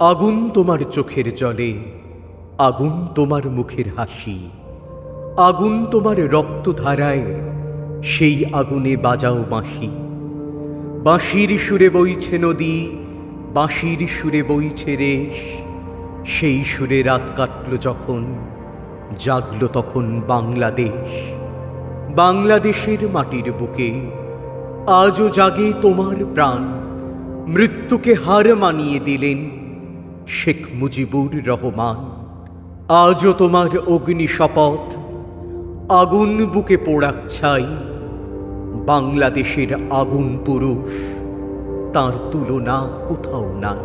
আগুন তোমার চোখের জলে, আগুন তোমার মুখের হাসি, আগুন তোমার রক্তধারায়, সেই আগুনে বাজাও বাঁশি। বাঁশির সুরে বইছে নদী, বাঁশির সুরে বইছে রেশ, সেই সুরে রাত কাটল যখন, জাগল তখন বাংলাদেশ। বাংলাদেশের মাটির বুকে, আজও জাগে তোমার প্রাণ, মৃত্যুকে হার মানিয়ে দিলেন শেখ মুজিবুর রহমান। আজও তোমার অগ্নি শপথ, আগুন বুকে পোড়াচ্ছাই বাংলাদেশের আগুন পুরুষ, তার তুলনা কোথাও নাই।